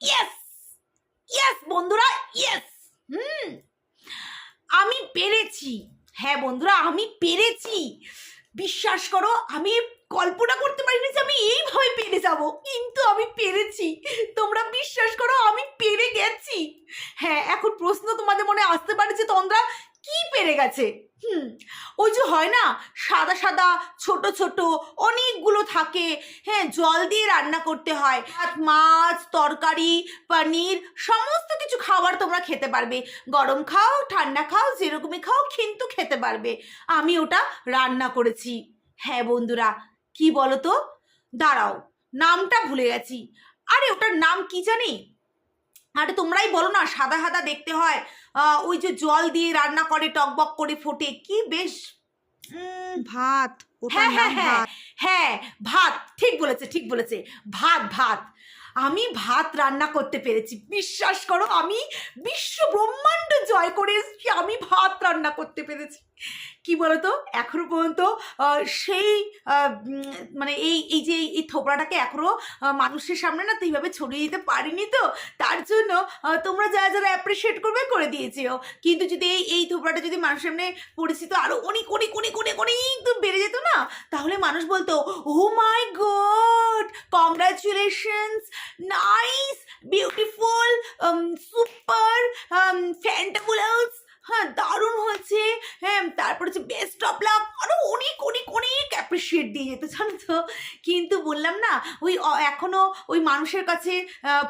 Yes yes বন্ধুরা yes হুম। আমি পেরেছি। হ্যাঁ বন্ধুরা, আমি পেরেছি। বিশ্বাস করো, আমি কল্পনা করতে পারিনি যে আমি এইভাবে পেরে যাব, কিন্তু আমি পেরেছি। তোমরা বিশ্বাস করো, আমি পেরে গেছি। হ্যাঁ এখন প্রশ্ন তোমাদের মনে আসতে পারে যে, তন্দ্রা কি পেরে গেছে? হুম, ওই যে হয় না, সাদা সাদা, ছোট ছোট অনেকগুলো থাকে। হ্যাঁ জল দিয়ে রান্না করতে হয়। মাছ, তরকারি, পনির, সমস্ত কিছু খাবার তোমরা খেতে পারবে। গরম খাও, ঠান্ডা খাও, যেরকমই খাও, কিন্তু খেতে পারবে। আমি ওটা রান্না করেছি। হ্যাঁ বন্ধুরা, কি বলো তো দাঁড়াও, নামটা ভুলে গেছি। আরে, ওটার নাম কি জানি? আরে তোমরাই বলো না সাদা সাদা দেখতে হয়। ওই যে জল দিয়ে রান্না করে টকবক করে ফোটে কি বেশ ভাত হ্যাঁ হ্যাঁ হ্যাঁ ভাত। হ্যাঁ ভাত ঠিক বলেছে ঠিক বলেছে ভাত ভাত। আমি ভাত রান্না করতে পেরেছি বিশ্বাস করো আমি বিশ্ব ব্রহ্মাণ্ড জয় করে এসেছি আমি ভাত রান্না করতে পেরেছি। কি বলতো? এখনও পর্যন্ত সেই মানে এই এই যে এই থোপড়াটাকে এখনও আহ, মানুষের সামনে না তো এইভাবে ছড়িয়ে দিতে পারিনি তো। তার জন্য তোমরা যারা যারা অ্যাপ্রিসিয়েট করবে করে দিয়েছেও। কিন্তু যদি এই এই থোপড়াটা যদি মানুষের সামনে পরিচিত আরও অনেক অনেক অনেক অনেক অনেক বেড়ে যেত না তাহলে মানুষ বলতো ও my god congratulations nice beautiful super fantabulous হ্যাঁ দারুণ হয়েছে। হ্যাঁ তারপর হচ্ছে বেস্ট অফ লাভ আরও অনেক অনেক অনেক অ্যাপ্রিসিয়েট দিয়ে যেতে, জানো তো? কিন্তু বললাম না, ওই এখনও এখনও ওই মানুষের কাছে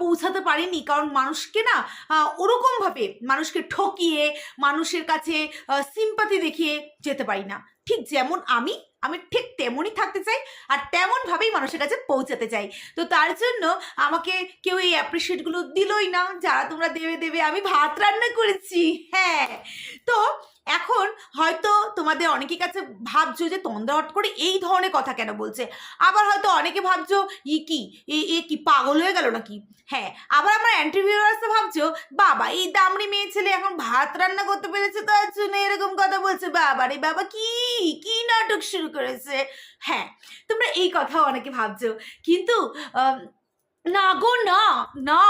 পৌঁছাতে পারিনি। কারণ মানুষকে না ওরকমভাবে মানুষকে ঠকিয়ে, মানুষের কাছে সিম্পাতি দেখিয়ে যেতে পারি না। ঠিক যেমন আমি আমি ঠিক তেমনই থাকতে চাই আর তেমনভাবেই মানুষের কাছে পৌঁছাতে চাই। তো তার জন্য আমাকে কেউ এই অ্যাপ্রিসিয়েটগুলো দিলই না। যারা তোমরা দেবে দেবে, আমি ভাত রান্না করেছি। হ্যাঁ তো এখন হয়তো তোমাদের অনেকের কাছে ভাবছ যে তন্দ্রা হট করে এই ধরনের কথা কেন বলছে? আবার হয়তো অনেকে ভাবছ ই কি? এ কি পাগল হয়ে গেল নাকি? হ্যাঁ আবার আমার অ্যান্টিভিউরার্সে ভাবছ, বাবা, এই দামড়ি মেয়ে ছেলে এখন ভাত রান্না করতে পেরেছে তার জন্য এরকম কথা বলছে। বাবা রে বাবা, কি কি নাটক শুরু করেছে? হ্যাঁ তোমরা এই কথাও অনেকে ভাবছ। কিন্তু না গো, না না।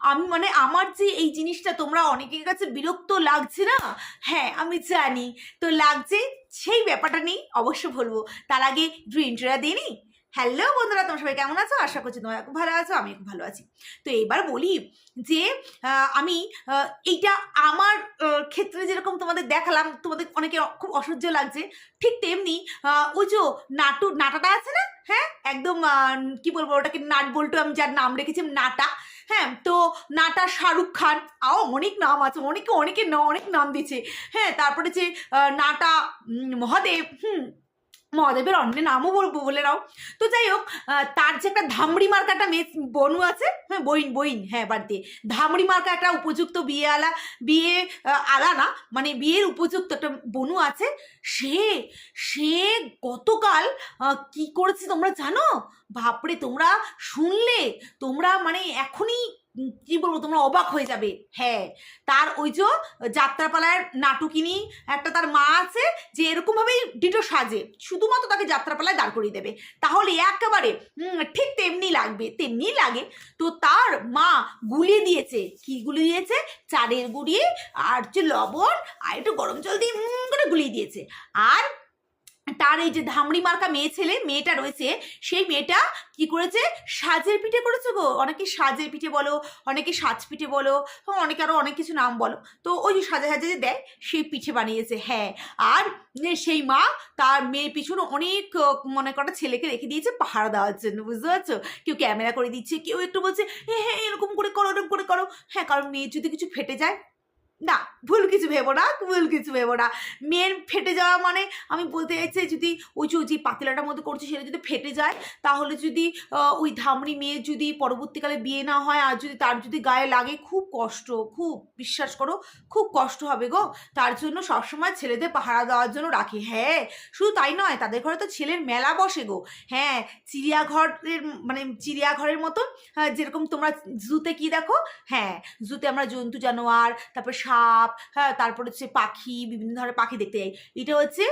আমি মানে আমার যে এই জিনিসটা তোমরা অনেকের কাছে বিরক্ত লাগছে না? হ্যাঁ আমি জানি। তো লাগছে সেই ব্যাপারটা নেই অবশ্য বলব। তার আগে একটু ইন্টারভিউ দিই নি হ্যালো বন্ধুরা, তোমরা সবাই কেমন আছো? আশা করছি তোমরা খুব ভালো আছো আমি খুব ভালো আছি। তো এবার বলি যে আমি এইটা আমার ক্ষেত্রে যেরকম তোমাদের দেখালাম, তোমাদের অনেকে খুব অসহ্য লাগছে, ঠিক তেমনি ওই যে নাটু, নাটাটা আছে না? হ্যাঁ? একদম কি বলব ওটাকে, নাট বল্টু আমি যার নাম রেখেছি, নাটা। হ্যাঁ তো নাটা শাহরুখ খান। আও, অনেক নাম আছে, অনেকে অনেকে অনেক নাম দিচ্ছে হ্যাঁ তারপরে যে নাটা মহাদেব, হুম মহাদেবের অন্য নামও বলব বলে নাও। তো যাই হোক তার যে একটা ধামড়ি মার্কা একটা মেয়ে বনু আছে হ্যাঁ বইন বইন হ্যাঁ বাড়িতে ধামড়ি মার্কা একটা উপযুক্ত বিয়ে আলা বিয়ে আলা না মানে বিয়ের উপযুক্ত একটা বনু আছে। সে সে গতকাল কি করেছে তোমরা জানো? বাপরে, তোমরা শুনলে, তোমরা মানে এখনই কি বলব, তোমরা অবাক হয়ে যাবে। হ্যাঁ তার ওই যে, যাত্রাপালার নাটকিনী একটা তার মা আছে, যে এরকমভাবেই ডিটো সাজে, শুধুমাত্র তাকে যাত্রাপালায় দাঁড় করিয়ে দেবে। তাহলে একেবারে ঠিক তেমনি লাগবে, তেমনি লাগে। তো তার মা গুলিয়ে দিয়েছে। কি গুলিয়ে দিয়েছে? চারের গুঁড়ি, আর যে লবণ, আর একটু গরম জল দিয়ে করে গুলিয়ে দিয়েছে। আর তার এই যে ধামড়ি মার্কা মেয়ে ছেলে, মেয়েটা রয়েছে, সেই মেয়েটা কি করেছে? সাজের পিঠে করেছে গো। অনেকে সাজের পিঠে বলো, অনেকে সাজ পিঠে বলো অনেকে আরও অনেক কিছু নাম বলো। তো ওই যে সাজে সাজে যে দেয় সেই পিঠে বানিয়েছে হ্যাঁ। আর সেই মা তার মেয়ের পিছনে অনেক মনে করা ছেলেকে রেখে দিয়েছে পাহারা দেওয়ার জন্য, বুঝতে পারছ? কেউ ক্যামেরা করে দিচ্ছে, কেউ একটু বলছে হ্যাঁ হ্যাঁ এরকম করে করো এরকম করে করো। হ্যাঁ কারণ মেয়ের যদি কিছু ফেটে যায় না ভুল কিছু ভেবো না ভুল কিছু ভেবো না। মেয়ের ফেটে যাওয়া মানে আমি বলতে চাইছি যদি ওই যে ওই যে পাতলাটার মধ্যে করছে সেটা যদি ফেটে যায় তাহলে যদি ওই ধামড়ি মেয়ে যদি পরবর্তীকালে বিয়ে না হয় আর যদি তার যদি গায়ে লাগে খুব কষ্ট খুব বিশ্বাস করো খুব কষ্ট হবে গো। তার জন্য সবসময় ছেলেদের পাহারা দেওয়ার জন্য রাখি। হ্যাঁ শুধু তাই নয় তাদের ঘরে তো ছেলের মেলা বসে গো। হ্যাঁ চিড়িয়াঘরের মানে চিড়িয়াঘরের মতন আহ, যেরকম তোমরা জুতে কি দেখো? হ্যাঁ জুতে আমরা জন্তু জানোয়ার তারপর সাপ হ্যাঁ তারপর হচ্ছে পাখি, বিভিন্ন ধরনের পাখি দেখতে যাই। এটা হচ্ছে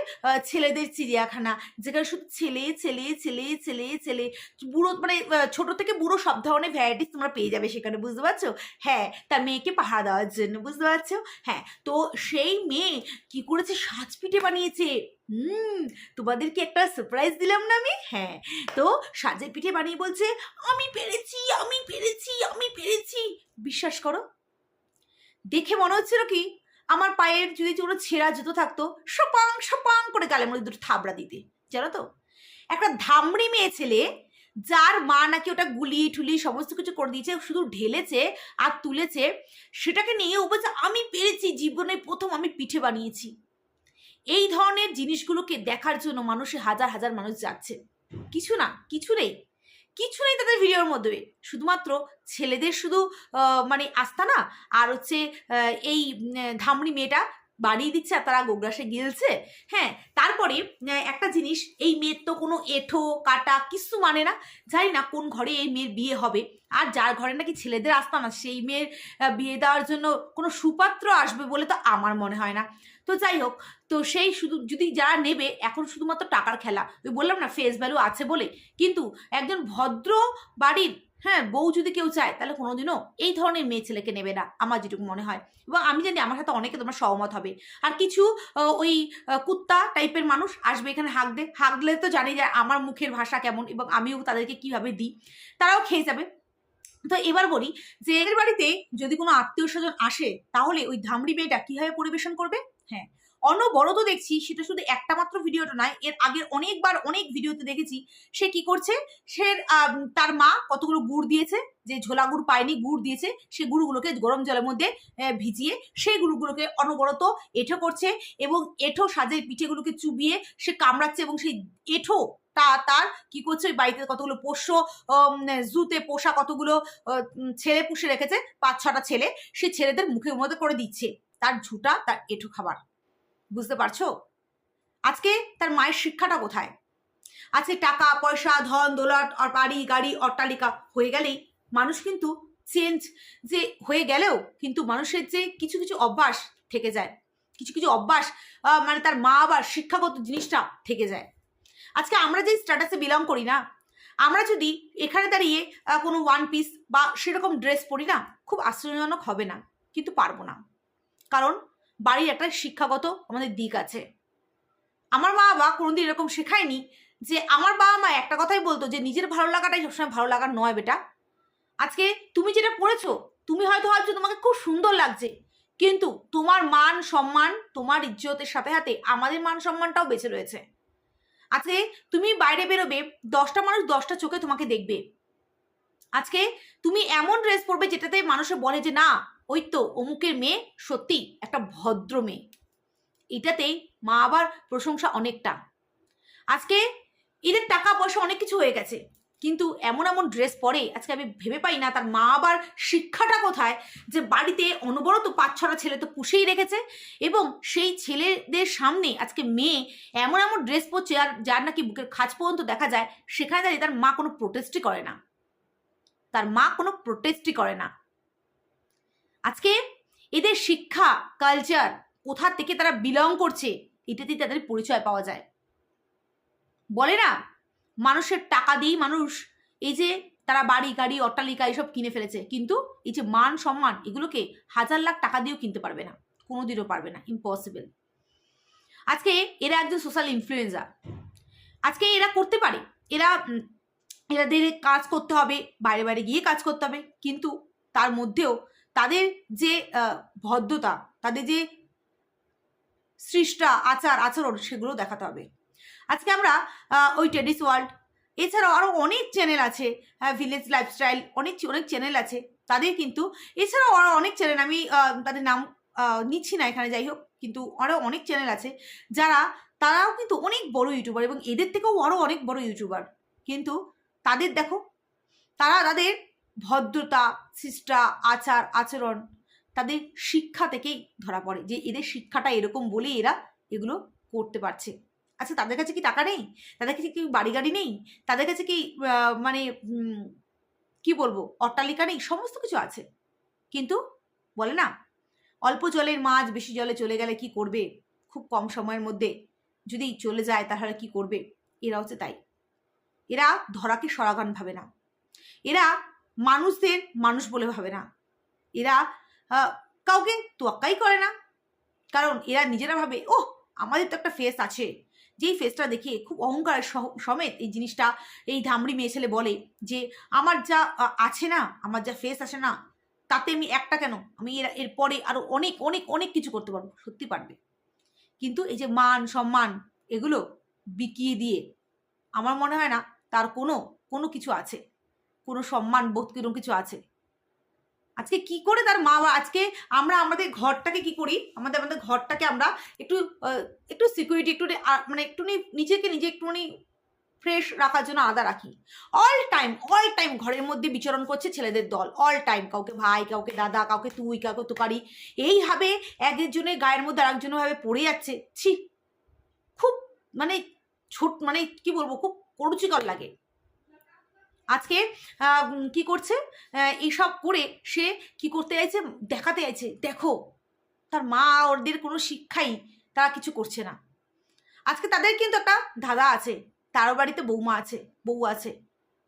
ছেলেদের চিড়িয়াখানা, যেখানে শুধু ছেলে ছেলে ছেলে ছেলে ছেলে, বুড়ো মানে ছোট থেকে বুড়ো সব ধরনের ভ্যারাইটিস তোমরা পেয়ে যাবে সেখানে, বুঝতে পারছ? হ্যাঁ তার মেয়েকে পাহারা দেওয়ার জন্য, বুঝতে পারছ? হ্যাঁ তো সেই মেয়ে কি করেছে? সাজ পিঠে বানিয়েছে। হুম, তোমাদেরকে একটা সারপ্রাইজ দিলাম না আমি? হ্যাঁ তো সাজের পিঠে বানিয়ে বলছে, আমি পেরেছি আমি পেরেছি আমি পেরেছি। বিশ্বাস করো দেখে মনে হচ্ছিল কি, আমার পায়ের যদি কোনো ছেঁড়া জুতো থাকতো সপাং সপাং করে গালের মধ্যে দুটো থাবড়া দিতে। জানো তো? একটা ধামড়ি মেয়ে ছেলে, যার মা নাকি ওটা গুলি, ঠুলি সমস্ত কিছু করে দিয়েছে, শুধু ঢেলেছে আর তুলেছে, সেটাকে নিয়ে ও বলছে, আমি পেরেছি, জীবনে প্রথম আমি পিঠে বানিয়েছি। এই ধরনের জিনিসগুলোকে দেখার জন্য মানুষে হাজার হাজার মানুষ যাচ্ছে। কিছু না, কিছু নেই। কিছু নেই তাদের ভিডিওর মধ্যে। শুধুমাত্র ছেলেদের শুধু মানে আস্তানা আর হচ্ছে এই ধামড়ি মেয়েটা বানিয়ে দিচ্ছে আর তারা গোগ্রাসে গিলছে। হ্যাঁ তারপরে একটা জিনিস, এই মেয়ের তো কোনো এঠো, কাটা কিছু মানে না। জানি না কোন ঘরে এই মেয়ের বিয়ে হবে। আর যার ঘরে নাকি ছেলেদের আস্তানা, সেই মেয়ের বিয়ে দেওয়ার জন্য কোনো সুপাত্র আসবে বলে তো আমার মনে হয় না। তো যাই হোক, তো সেই শুধু, যদি যারা নেবে, এখন শুধুমাত্র টাকার খেলা। ওই বললাম না ফেস ভ্যালু আছে বলে। কিন্তু একজন ভদ্র বাড়ির হ্যাঁ বউ যদি কেউ চায়, তাহলে কোনোদিনও এই ধরনের মেয়ে ছেলেকে নেবে না, আমার যেটুকু মনে হয়। এবং আমি জানি আমার সাথে অনেকে তোমার সহমত হবে। আর কিছু ওই কুত্তা টাইপের মানুষ আসবে এখানে হাঁক দে, হাঁক তো জানি যে আমার মুখের ভাষা কেমন এবং আমিও তাদেরকে কীভাবে দিই। তারাও খেয়ে যাবে। তো এবার বলি যে, এদের বাড়িতে যদি কোনো আত্মীয় স্বজন আসে, তাহলে ওই ধামড়ি মেয়েটা কীভাবে পরিবেশন করবে? হ্যাঁ অনবরত দেখছি, সেটা শুধু একটা মাত্র ভিডিওটা নয়, এর আগের অনেকবার অনেক ভিডিওতে দেখেছি, সে কি করছে? সে তার মা কতগুলো গুড় দিয়েছে, যে ঝোলা গুড় পায়নি, গুড় দিয়েছে, সে গুড়গুলোকে গরম জলের মধ্যে ভিজিয়ে সেই গুড়গুলোকে অনবরত এঁঠো করছে এবং এঁঠো সাজের পিঠেগুলোকে চুবিয়ে সে কামড়াচ্ছে এবং সেই এঁঠো তা তার কি করছে? ওই বাড়িতে কতগুলো পোষ্য জুতে পোষা কতগুলো ছেলে পুষে রেখেছে, পাঁচ ছটা ছেলে, সে ছেলেদের মুখে মধ্যে করে দিচ্ছে, তার ঝুটা, তার এঁঠো খাবার। বুঝতে পারছ? আজকে তার মায়ের শিক্ষাটা কোথায়? আজকে টাকা, পয়সা, ধন দোলাট আর বাড়ি, গাড়ি, অট্টালিকা হয়ে গেলেই মানুষ কিন্তু চেঞ্জ যে হয়ে গেলেও কিন্তু মানুষের যে কিছু কিছু অভ্যাস থেকে যায়। কিছু কিছু অভ্যাস মানে তার মা আবার শিক্ষাগত জিনিসটা থেকে যায়। আজকে আমরা যে স্ট্যাটাসে বিলং করি না, আমরা যদি এখানে দাঁড়িয়ে কোনো ওয়ান পিস বা সেরকম ড্রেস পরি না, খুব আশ্চর্যজনক হবে না, কিন্তু পারব না। কারণ বাড়ির একটা শিক্ষাগত আমাদের দিক আছে। আমার মা বাবা কোনোদিন এরকম শেখায়নি যে আমার বাবা মা একটা কথাই বলতো যে, নিজের ভালো লাগাটাই সবসময় ভালো লাগা নয় বেটা। আজকে তুমি যেটা পড়েছো তুমি হয়তো ভাবছ তোমাকে খুব সুন্দর লাগছে, কিন্তু তোমার মান সম্মান, তোমার ইজ্জতের সাথে সাথে আমাদের মান সম্মানটাও বেঁচে রয়েছে। আজকে তুমি বাইরে বেরোবে, দশটা মানুষ দশটা চোখে তোমাকে দেখবে। আজকে তুমি এমন ড্রেস পরবে যেটাতে মানুষে বলে যে, না ওই তো অমুকের মেয়ে সত্যি একটা ভদ্র মেয়ে। এটাতেই মা আবার প্রশংসা অনেকটা। আজকে এদের টাকা পয়সা অনেক কিছু হয়ে গেছে, কিন্তু এমন এমন ড্রেস পরে আজকে আমি ভেবে পাই না তার মা আবার শিক্ষাটা কোথায় যে বাড়িতে অনবরত পাঁচ ছটা ছেলে তো পুষেই রেখেছে এবং সেই ছেলেদের সামনে আজকে মেয়ে এমন এমন ড্রেস পরছে আর যার নাকি বুকের খাঁজ পর্যন্ত দেখা যায়, সেখানে দাঁড়িয়ে তার মা কোনো প্রোটেস্টই করে না। তার মা কোনো প্রোটেস্টই করে না। আজকে এদের শিক্ষা কালচার কোথা থেকে তারা বিলং করছে, এটাতেই তাদের পরিচয় পাওয়া যায়। বলে না, মানুষের টাকা দিয়েই মানুষ এই যে তারা বাড়ি, গাড়ি, অট্টালিকা এসব কিনে ফেলেছে, কিন্তু এই যে মান সম্মান, এগুলোকে হাজার লাখ টাকা দিয়েও কিনতে পারবে না, কোনোদিনও পারবে না ইম্পসিবল আজকে এরা একজন সোশ্যাল ইনফ্লুয়েন্সার আজকে এরা করতে পারে, এরা এরাদের কাজ করতে হবে, বাইরে বাইরে গিয়ে কাজ করতে হবে, কিন্তু তার মধ্যেও তাদের যে ভদ্রতা, তাদের যে সৃষ্টা, আচার, আচরণ সেগুলো দেখাতে হবে। আজকে আমরা ওই টেডিস ওয়ার্ল্ড এছাড়াও আরও অনেক চ্যানেল আছে হ্যাঁ ভিলেজ লাইফস্টাইল অনেক অনেক চ্যানেল আছে, তাদের কিন্তু, এছাড়াও আরও অনেক চ্যানেল আমি তাদের নাম নিচ্ছি না এখানে, যাই হোক, কিন্তু আরও অনেক চ্যানেল আছে, যারা, তারাও কিন্তু অনেক বড় ইউটিউবার এবং এদের থেকেও আরও অনেক বড় ইউটিউবার কিন্তু তাদের দেখো, তারা তাদের ভদ্রতা শিষ্টা আচার, আচরণ তাদের শিক্ষা থেকেই ধরা পড়ে যে এদের শিক্ষাটা এরকম বলেই এরা এগুলো করতে পারছে। আচ্ছা তাদের কাছে কি টাকা নেই? তাদের কাছে কি বাড়ি গাড়ি নেই? তাদের কাছে কি মানে কি বলব, অট্টালিকা নেই? সমস্ত কিছু আছে। কিন্তু বলে না, অল্প জলের মাছ বেশি জলে চলে গেলে কি করবে? খুব কম সময়ের মধ্যে যদি চলে যায় তাহলে কি করবে? এরা হচ্ছে তাই। এরা ধরাকে সরাগান ভাবে না। এরা মানুষদের মানুষ বলে ভাবে না। এরা কাউকে তোয়াক্কাই করে না। কারণ এরা নিজেরা ভাবে ও আমাদের তো একটা ফেস আছে। যেই ফেসটা দেখে খুব অহংকারের সমেত এই জিনিসটা, এই ধামড়ি মেয়ে ছেলে বলে যে, আমার যা আছে না, আমার যা ফেস আছে না, তাতে আমি একটা কেন? আমি এর এরপরে আরও অনেক অনেক অনেক কিছু করতে পারব। সত্যি পারবে? কিন্তু এই যে মান, সম্মান, এগুলো বিকিয়ে দিয়ে, আমার মনে হয় না তার কোনো কোনো কিছু আছে। কোনো সম্মান, বোধ কীরকম কিছু আছে? আজকে কি করে তার মা আজকে আমরা আমাদের ঘরটাকে কি করি? আমাদের আমাদের ঘরটাকে আমরা একটু একটু সিকিউরিটি একটু মানে একটু নিজেকে নিজে একটুখানি ফ্রেশ রাখার জন্য আলাদা রাখি। অল টাইম অল টাইম ঘরের মধ্যে বিচরণ করছে ছেলেদের দল। অল টাইম কাউকে ভাই, কাউকে দাদা, কাউকে তুই, কাউকে তুকারি। এইভাবে একজনের গায়ের মধ্যে আরেকজনের ভাবে পড়ে যাচ্ছে। ছি, খুব মানে ছোট মানে কি বলব, খুব করুচিকর লাগে। আজকে কি করছে? এইসব করে সে কি করতে চাইছে? দেখাতে চাইছে। দেখো, তার মা ওদের কোনো শিক্ষাই তারা কিছু করছে না। আজকে তাদের কিন্তু একটা দাদা আছে, তারও বাড়িতে বৌমা আছে, বউ আছে।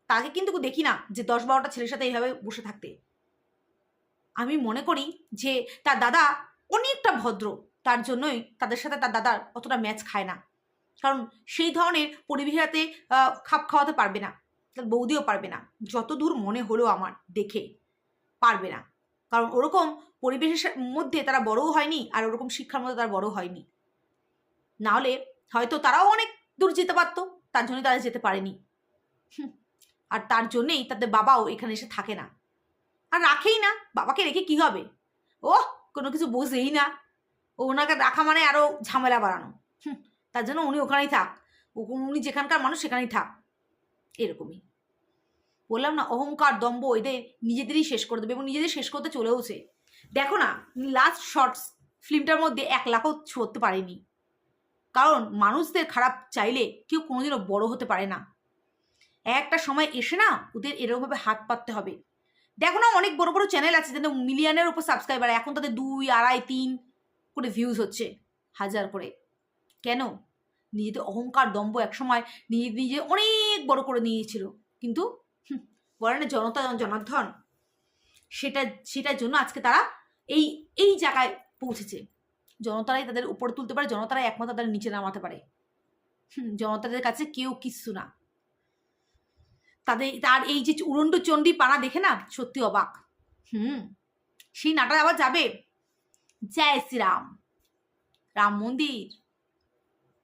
তাকে কিন্তু দেখি না যে দশ বারোটা ছেলের সাথে এইভাবে বসে থাকতে। আমি মনে করি যে তার দাদা অনেকটা ভদ্র, তার জন্যই তাদের সাথে তার দাদার অতটা ম্যাচ খায় না। কারণ সেই ধরনের পরিবেশাতে খাপ খাওয়াতে পারবে না। তার বৌদিও পারবে না। যত দূর মনে হলো আমার দেখে পারবে না। কারণ ওরকম পরিবেশের মধ্যে তারা বড়ও হয়নি আর ওরকম শিক্ষার মধ্যে তারা বড় হয়নি। নাহলে হয়তো তারাও অনেক দূর যেতে পারতো, তার জন্য তারা যেতে পারেনি। আর তার জন্যেই তাদের বাবাও এখানে এসে থাকে না। আর রাখেই না, বাবাকে রেখে কি হবে? ও কোনো কিছু বোঝেই না। ও ওনাকে রাখা মানে আরও ঝামেলা বাড়ানো। তার জন্য উনি ওখানেই থাক। উনি যেখানকার মানুষ সেখানেই থাক। এরকমই। বললাম না, অহংকার, দম্ভ, এদের নিজেদেরই শেষ করে দেবে এবং নিজেদের শেষ করতে চলেওছে দেখো না লাস্ট শর্টস ফিল্মটার মধ্যে এক লাখও ছড়তে পারেনি। কারণ মানুষদের খারাপ চাইলে কেউ কোনোদিনও বড় হতে পারে না। একটা সময় এসে না, ওদের এরকমভাবে হাত পাততে হবে। দেখো না, অনেক বড় বড় চ্যানেল আছে যাদের মিলিয়নের উপর সাবস্ক্রাইবার এখন তাদের দুই, আড়াই, তিন করে ভিউজ হচ্ছে, হাজার করে। কেন? নিজেদের অহংকার দম্ভ একসময় নিজে নিজে অনেক বড় করে নিয়েছিল। কিন্তু বলে না জনতা জনার্ধন সেটা, সেটার জন্য আজকে তারা এই এই জায়গায় পৌঁছেছে। জনতারাই তাদের উপরে তুলতে পারে, জনতারাই একমাত্র তাদের নিচে নামাতে পারে। জনতাদের কাছে কেউ কিচ্ছু না। তাদের, তার এই যে উড়ন্ড চণ্ডী পানা দেখে না সত্যি অবাক। হুম, সেই নাটা আবার যাবে। জয় শ্রীরাম। রাম মন্দির।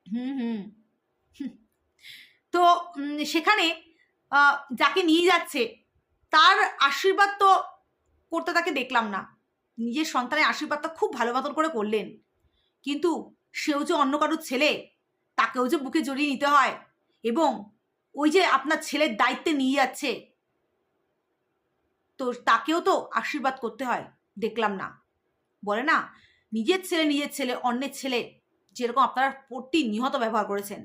হুম হুম। তো সেখানে যাকে নিয়ে যাচ্ছে, তার আশীর্বাদ তো করতে তাকে দেখলাম না। নিজের সন্তানের আশীর্বাদটা খুব ভালো মতন করে করলেন। কিন্তু সেও যে অন্য কারোর ছেলে, তাকেও যে বুকে জড়িয়ে নিতে হয় এবং ওই যে আপনার ছেলের দায়িত্বে নিয়ে যাচ্ছে, তো তাকেও তো আশীর্বাদ করতে হয়, দেখলাম না। বলে না, নিজের ছেলে নিজের ছেলে, অন্যের ছেলে যেরকম আপনারা প্রতি নিহত ব্যবহার করেছেন,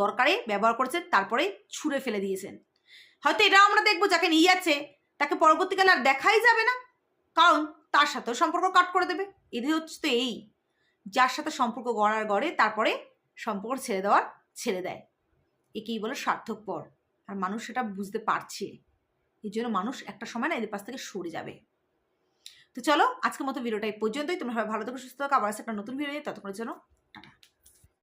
দরকারে ব্যবহার করেছেন, তারপরে ছুঁড়ে ফেলে দিয়েছেন। হয়তো এটাও আমরা দেখব যাকে নিয়ে যাচ্ছে, তাকে পরবর্তীকালে আর দেখাই যাবে না, কারণ তার সাথেও সম্পর্ক কাট করে দেবে। এদের হচ্ছে তো এই, যার সাথে সম্পর্ক গড়ার গড়ে, তারপরে সম্পর্ক ছেড়ে দেওয়ার ছেড়ে দেয়। একেই বলে সার্থকপর আর মানুষ সেটা বুঝতে পারছে। এই জন্য মানুষ একটা সময় না এদের পাশ থেকে সরে যাবে। তো চলো, আজকের মতো ভিডিওটা এই পর্যন্তই। তোমরা ভালো থাকো, সুস্থ থাকো। আবার একটা নতুন ভিডিও নিয়ে। ততক্ষণের জন্য